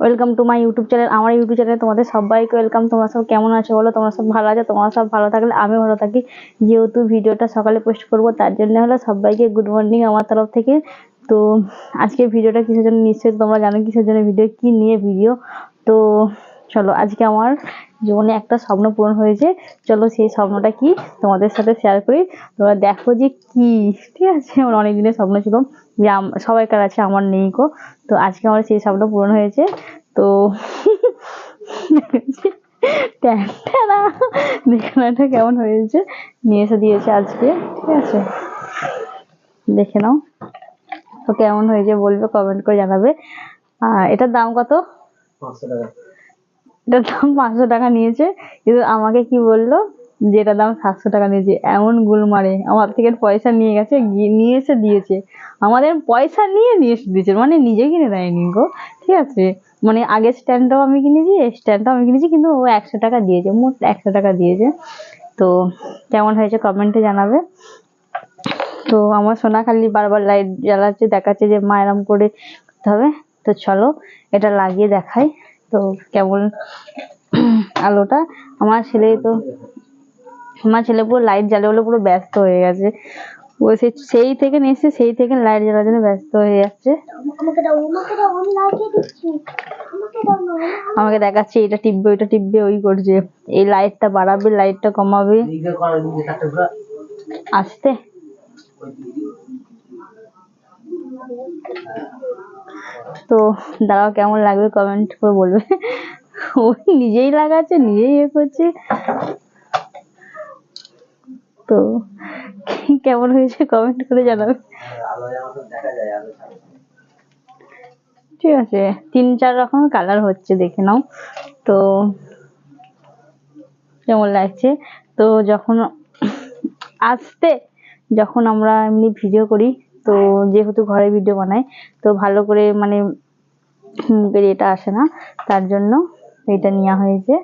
Welcome to my YouTube channel আমার YouTube চ্যানেলে তোমাদের সবাইকে ওয়েলকাম তোমরা সব কেমন আছো বলো? তোমরা সব ভালো আছো? তোমরা সব ভালো থাকলে আমি ভালো থাকি। যেহেতু ভিডিওটা সকালে পোস্ট করব, তার জন্য হলো সবাইকে গুড মর্নিং আমার তরফ থেকে। তো আজকে ভিডিওটা কিসের জন্য? নিশ্চয়ই তোমরা জানো কিসের জন্য ভিডিও, কি নিয়ে ভিডিও। তো চলো, আজকে আমার জীবনে একটা স্বপ্ন পূরণ হয়েছে। চলো, সেই স্বপ্নটা কি তোমাদের সাথে শেয়ার করি। তোমরা দেখো যে কি, ঠিক আছে? আমার অনেক দিনের স্বপ্ন ছিল যে সবাইকার আছে, আমার নেই গো। তো আজকে আমার সেই স্বপ্ন পূরণ হয়েছে। তো দেখানোটা কেমন হয়েছে? নিয়ে এসে দিয়েছে আজকে, ঠিক আছে? দেখে নাও। তো কেমন হয়েছে বলবে কমেন্ট করে জানাবে। এটার দাম কত? পাঁচশো টাকা। এটার দাম পাঁচশো টাকা নিয়েছে, কিন্তু আমাকে কি বলল যে এটার দাম সাতশো টাকা নিয়েছে, এমন গুল মারে আমার থেকে পয়সা নিয়ে গেছে নিয়ে এসে দিয়েছে। আমাদের পয়সা নিয়ে নিয়ে এসে দিয়েছে মানে নিজে কিনে দেয়নি গো, ঠিক আছে? মানে আগের স্ট্যান্ডটাও আমি কিনেছি, এই স্ট্যান্ডটাও আমি কিনেছি, কিন্তু ও একশো টাকা দিয়েছে, মোট একশো টাকা দিয়েছে। তো কেমন হয়েছে কমেন্টে জানাবে। তো আমার সোনা খালি বারবার লাইট জ্বালাচ্ছে, দেখাচ্ছে যে মা এরম করে করতে হবে। তো চলো, এটা লাগিয়ে দেখাই। তো কেবল আলোটা। আমার ছেলে তো আমার ছেলে পুরো লাইট জ্বালিয়ে বলে পুরো ব্যস্ত হয়ে গেছে। ও সেই থেকে নিয়ে সেই থেকে লাইট জ্বালার জন্য ব্যস্ত হয়ে যাচ্ছে। আমাকে দেখাচ্ছে এটা টিপবে ওইটা টিপবে ওই করছে। এই লাইটটা বাড়াবে লাইটটা কমাবে। আসতে। তো দাঁড়াও, কেমন লাগবে কমেন্ট করে বলবে। ওই নিজেই লাগাচ্ছে, নিজেই ইয়ে করছে। তো কেমন হয়েছে কমেন্ট করে জানাবে। ঠিক আছে, তিন চার রকমের কালার হচ্ছে, দেখে নাও। তো কেমন লাগছে? তো যখন আসতে, যখন আমরা এমনি ভিডিও করি তো যেহেতু ঘরে ভিডিও বানাই তো ভালো করে মানে মুখের এটা আসে না, তার জন্য এটা নেওয়া হয়েছে।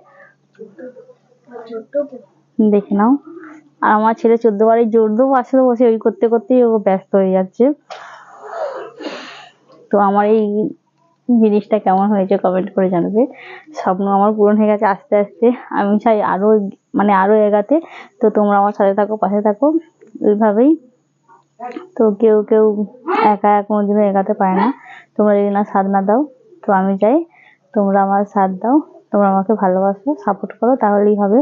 দেখে নাও। আর আমার ছেলে চোদ্দ বারে দেবো আসলে বসে ওই করতে করতেই ও ব্যস্ত হয়ে যাচ্ছে। তো আমার এই জিনিসটা কেমন হয়েছে কমেন্ট করে জানাবে। স্বপ্ন আমার পূরণ হয়ে গেছে আস্তে আস্তে। আমি চাই আরও মানে আরও এগাতে। তো তোমরা আমার সাথে থাকো, পাশে থাকো। এইভাবেই তো কেউ কেউ একা এক কোনোদিনও এগাতে পারে না। তোমরা যদি না সাথ না দাও, তো আমি চাই তোমরা আমার সাথ দাও, তোমরা আমাকে ভালোবাসো সাপোর্ট করো, তাহলেই হবে।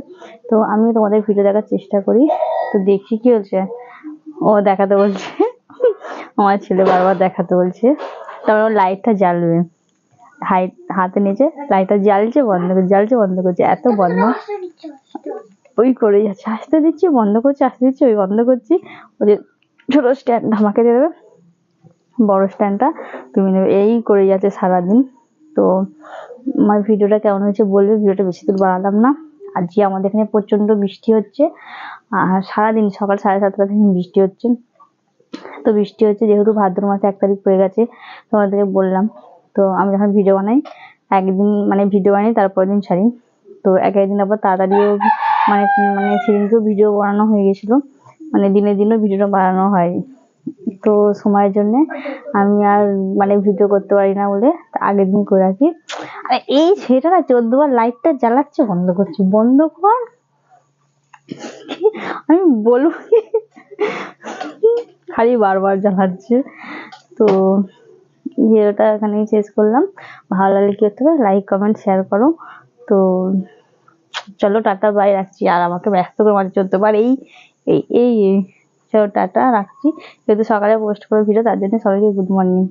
তো আমি তোমাদের ভিডিও দেখার চেষ্টা করি। তো দেখি কি হচ্ছে। ও দেখাতে বলছে। আমার ছেলে বারবার দেখাতে বলছে। তারপর ওর লাইটটা জ্বালবে। হাইট হাতে নিচে লাইটটা জ্বালছে, বন্ধ করছে জ্বালছে, বন্ধ করছে। এত বন্ধ। ওই করে যাচ্ছে, আসতে দিচ্ছি, বন্ধ করছি, আসতে দিচ্ছি, ওই বন্ধ করছি। ওই ছোট স্ট্যান্ড আমাকে দিয়ে দেবে। বড় স্ট্যান্ডটা তুমি নেবে। এই করে যাচ্ছে সারাদিন। তো আমার ভিডিওটা কেমন হয়েছে বলবে? ভিডিওটা বেশি দূর বাড়ালাম না। আজকে আমাদের এখানে প্রচণ্ড বৃষ্টি হচ্ছে। আর সারাদিন সকাল সাড়ে সাতটা থেকে বৃষ্টি হচ্ছে। তো বৃষ্টি হচ্ছে যেহেতু ভাদ্র মাসে এক তারিখ পড়ে গেছে, তোমাদেরকে বললাম। তো আমি যখন ভিডিও বানাই, একদিন মানে ভিডিও বানাই তারপর দিন ছাড়ি। তো এক একদিন আবার তাড়াতাড়িও মানে মানে সেদিনকেও ভিডিও বানানো হয়ে গেছিল। মানে দিনে দিনও ভিডিওটা বানানো হয়। তো সময়ের জন্য আমি আর মানে ভিডিও করতে পারি না বলে আগের দিন করে রাখি। আর এই সেটা না চোদ্দ বার লাইটটা জ্বালাচ্ছে, বন্ধ করছি। বন্ধ কর। আমি বলব খালি বারবার জ্বালাচ্ছে। তো ভিডিওটা এখানেই শেষ করলাম। ভালো লাগলে কি করতে হবে লাইক কমেন্ট শেয়ার করো। তো চলো, টাটা বাই রাখছি। আর আমাকে ব্যস্ত করে মাঝে চলতে পারে এই এই এই। চলো টাটা, রাখছি যেহেতু সকালে পোস্ট করে ভিডিও তার জন্য সবাইকে গুড মর্নিং